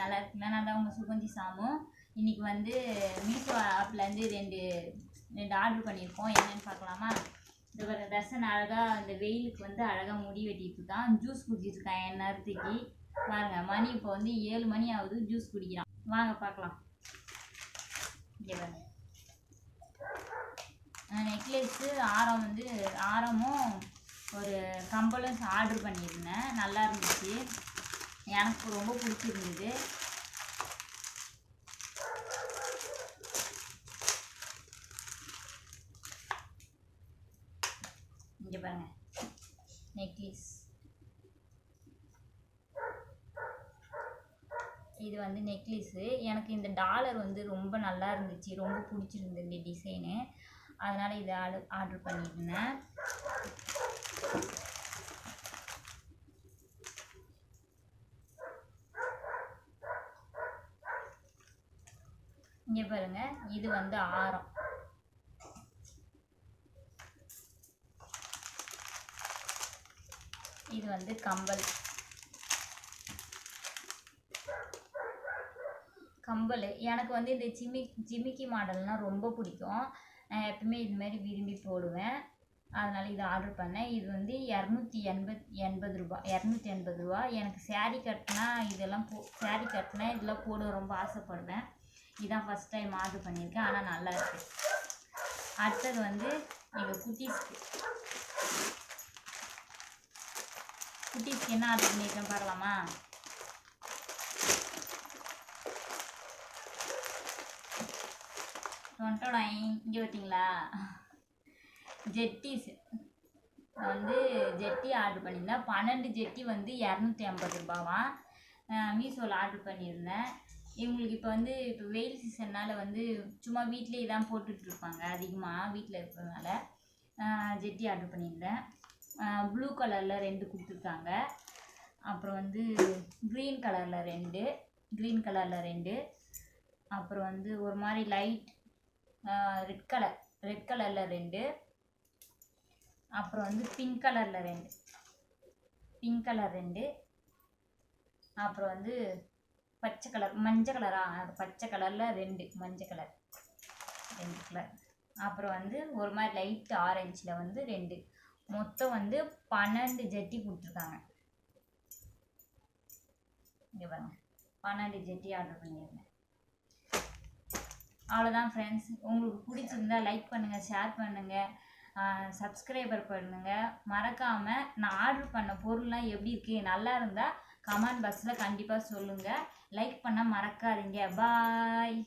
நல்லா இருக்கீங்களா நான் தான் உங்கள் சுகந்தி சாமு. இன்னைக்கு வந்து மீஷோ ஆப்லேருந்து ரெண்டு ரெண்டு ஆர்டர் பண்ணியிருக்கோம். என்னென்னு பார்க்கலாமா? இந்த ஒரு தர்சன் அழகாக அந்த வெயிலுக்கு வந்து அழகாக முடி வெட்டிட்டு இருக்கான். ஜூஸ் குடிச்சிருக்கான் என் நேரத்துக்கு. பாருங்க மணி இப்போ வந்து ஏழு மணி ஆகுது. ஜூஸ் குடிக்கிறான். வாங்க பார்க்கலாம். இங்கே பாருங்க நெக்லஸ்ஸு ஆரம் வந்து ஆரமும் ஒரு கம்பலும் ஆர்டர் பண்ணியிருந்தேன். நல்லா இருந்துச்சு. எனக்கு ரொம்ப பிடிச்சிருந்தது. இங்கே பாருங்க. நெக்லஸ் இது வந்து நெக்லஸ்ஸு எனக்கு இந்த டாலர் வந்து ரொம்ப நல்லா இருந்துச்சு. ரொம்ப பிடிச்சிருந்தது இந்த டிசைனு அதனால் இதை ஆர்டர் ஆர்டர் பண்ணியிருந்தேன். இங்கே பாருங்க இது வந்து ஆரம். இது வந்து கம்பல். கம்பல். எனக்கு வந்து இந்த ஜிமி ஜிமிக்கி மாடல்னால் ரொம்ப பிடிக்கும். நான் எப்பவுமே இது மாதிரி விரும்பி போடுவேன். அதனால் இதை ஆர்டர் பண்ணேன். இது வந்து இரநூத்தி எண்பத் எண்பது ரூபா இரநூத்தி எண்பது ரூபா. எனக்கு சேரீ கட்டினா இதெல்லாம் போ சேரீ கட்டினா இதெல்லாம் போட ரொம்ப ஆசைப்படுவேன். இதான் ஃபஸ்ட் டைம் ஆர்டர் பண்ணியிருக்கேன். ஆனால் நல்லா இருக்கு. அடுத்தது வந்து எங்கள் குட்டீஸ்க்கு. குட்டீஸ்க்கு என்ன ஆர்டர் பண்ணியிருக்கேன் பார்க்கலாமா டொன்டோடாய் இங்கே பார்த்தீங்களா ஜெட்டிஸ் நான் வந்து ஜெட்டி ஆர்டர் பண்ணியிருந்தேன். பன்னெண்டு ஜெட்டி வந்து இரநூத்தி ஐம்பது ரூபாவாம் மீஷோவில் ஆர்டர் பண்ணியிருந்தேன். இவங்களுக்கு இப்போ வந்து இப்போ வெயில் சீசன்னால் வந்து சும்மா வீட்லேயே தான் போட்டுட்ருப்பாங்க அதிகமாக வீட்டில் இருக்கிறதுனால. ஜெட்டி ஆர்டர் பண்ணியிருந்தேன். ப்ளூ கலரில் ரெண்டு கொடுத்துருக்காங்க. அப்புறம் வந்து க்ரீன் கலரில் ரெண்டு க்ரீன் கலரில் ரெண்டு. அப்புறம் வந்து ஒரு மாதிரி லைட் ரெட் கலர் ரெட் கலரில் ரெண்டு. அப்புறம் வந்து பிங்க் கலரில் ரெண்டு. பிங்க் கலர் ரெண்டு. அப்புறம் வந்து பச்சை கலர் மஞ்சள் கலரா பச்சை கலரில் ரெண்டு மஞ்சள் கலர் ரெண்டு கலர் அப்புறம் வந்து ஒரு மாதிரி லைட் ஆரஞ்சில் வந்து ரெண்டு. மொத்தம் வந்து பன்னெண்டு ஜட்டி கொடுத்துருக்காங்க. இங்கே பாருங்க. பன்னெண்டு ஜட்டி ஆர்டர் பண்ணியிருந்தேன். அவ்வளோதான் ஃப்ரெண்ட்ஸ் உங்களுக்கு பிடிச்சிருந்தா லைக் பண்ணுங்கள் ஷேர் பண்ணுங்கள் சப்ஸ்கிரைபர் பண்ணுங்கள் மறக்காமல் நான் ஆர்டர் பண்ண பொருள்லாம் எப்படி இருக்கு? நல்லா இருந்தால் கமெண்ட் பாக்ஸில் கண்டிப்பாக சொல்லுங்கள் லைக் பண்ண மறக்காதீங்க. பாய்.